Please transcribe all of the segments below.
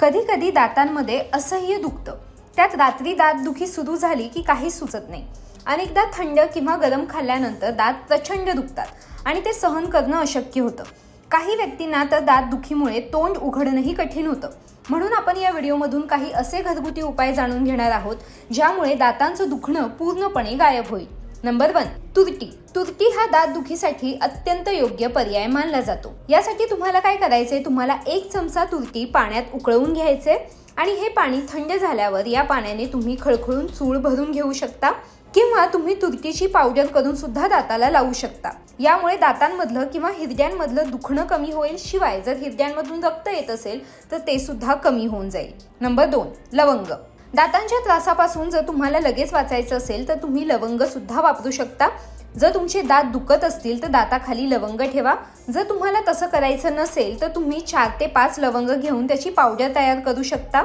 कधी कधी दातांमध्ये असह्य दुखतं. त्यात रात्री दात दुखी सुरू झाली की काही सुचत नाही. अनेकदा थंड किंवा गरम खाल्ल्यानंतर दात प्रचंड दुखतात आणि ते सहन करणं अशक्य होतं. काही व्यक्तींना तर दात दुखीमुळे तोंड उघडणंही कठीण होतं. म्हणून आपण या व्हिडिओमधून काही असे घरगुती उपाय जाणून घेणार आहोत ज्यामुळे दातांचं दुखणं पूर्णपणे गायब होईल. Number one तुरटी. तुरटी हा दात दुखीसाठी अत्यंत योग्य पर्याय मानला जातो. यासाठी तुम्हाला काय करायचे तुम्हाला एक चमचा तुरटी पाण्यात उकळवून घ्यायचे आणि हे पाणी थंड झाल्यावर या पाण्याने तुम्ही खळखळून चूळ भरून घेऊ शकता किंवा तुम्ही तुरटीची पावडर करून सुद्धा दाताला लावू शकता. यामुळे दातांमधलं किंवा हिरड्यांमधलं दुखणं कमी होईल. शिवाय जर हिरड्यांमधून रक्त येत असेल तर ते सुद्धा कमी होऊन जाईल. नंबर दोन लवंग. दातांच्या त्रासापासून जर तुम्हाला लगेच वाचायचं असेल तर तुम्ही लवंग सुद्धा वापरू शकता. जर तुमचे दात दुखत असतील तर दाताखाली लवंग ठेवा. जर तुम्हाला तसं करायचं नसेल तर तुम्ही चार ते पाच लवंग घेऊन त्याची पावडर तयार करू शकता.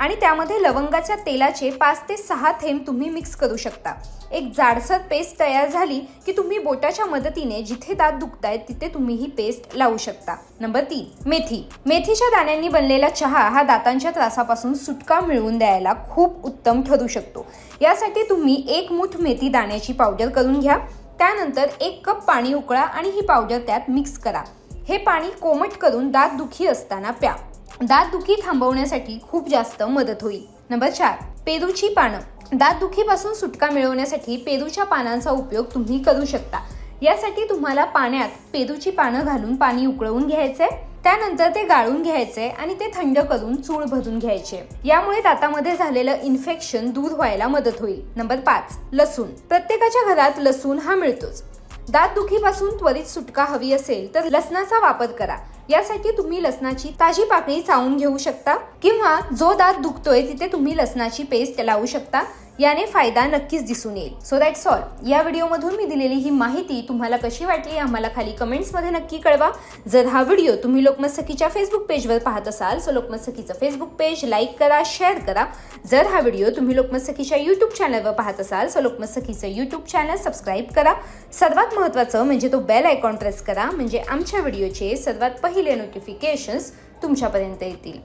आणि त्यामध्ये लवंगाच्या तेलाचे पाच ते सहा थेंब तुम्ही मिक्स करू शकता. एक जाडसर पेस्ट तयार झाली की तुम्ही बोटाच्या मदतीने जिथे दात दुखतायत तिथे तुम्ही ही पेस्ट लावू शकता. नंबर तीन मेथी. मेथीच्या दाण्यांनी बनलेला चहा हा दातांच्या त्रासापासून सुटका मिळवून द्यायला खूप उत्तम ठरू शकतो. यासाठी तुम्ही एक मूठ मेथी दाण्याची पावडर करून घ्या. त्यानंतर एक कप पाणी उकळा आणि ही पावडर त्यात मिक्स करा. हे पाणी कोमट करून दात दुखी असताना प्या. दात दुखी थांबवण्यासाठी खूप जास्त मदत होईल. नंबर चार पेरूची पानं. दात दुखीपासून सुटका मिळवण्यासाठी पेरूच्या पानांचा उपयोग तुम्ही करू शकता. यासाठी तुम्हाला पाण्यात पेरूची पानं घालून पाणी उकळवून घ्यायचे त्यानंतर ते गाळून घ्यायचे आणि ते थंड करून चूळ भरून घ्यायचे. यामुळे दातामध्ये झालेलं इन्फेक्शन दूर व्हायला मदत होईल. नंबर पाच लसूण. प्रत्येकाच्या घरात लसूण हा मिळतोच. दात दुखीपासून त्वरित सुटका हवी असेल तर लसणाचा वापर करा. यासाठी तुम्ही लसणाची ताजी पाकळी चावून घेऊ शकता किंवा जो दात दुखतोय तिथे तुम्ही लसणाची पेस्ट लावू शकता. याने फायदा नक्कीच दिसून येईल. सो दॅट्स ऑल या व्हिडिओमधून मी दिलेली ही माहिती तुम्हाला कशी वाटली आम्हाला खाली कमेंट्समध्ये नक्की कळवा. जर हा व्हिडिओ तुम्ही लोकमत सखीच्या फेसबुक पेजवर पाहत असाल सो लोकमत सखीचं फेसबुक पेज लाईक करा शेअर करा. जर हा व्हिडिओ तुम्ही लोकमत सखीच्या यूट्यूब चॅनलवर पाहत असाल सो लोकमत सखीचं यूट्यूब चॅनल सबस्क्राईब करा. सर्वात महत्त्वाचं म्हणजे तो बेल आयकॉन प्रेस करा म्हणजे आमच्या व्हिडिओचे सर्वात पहिले नोटिफिकेशन्स तुमच्यापर्यंत येतील.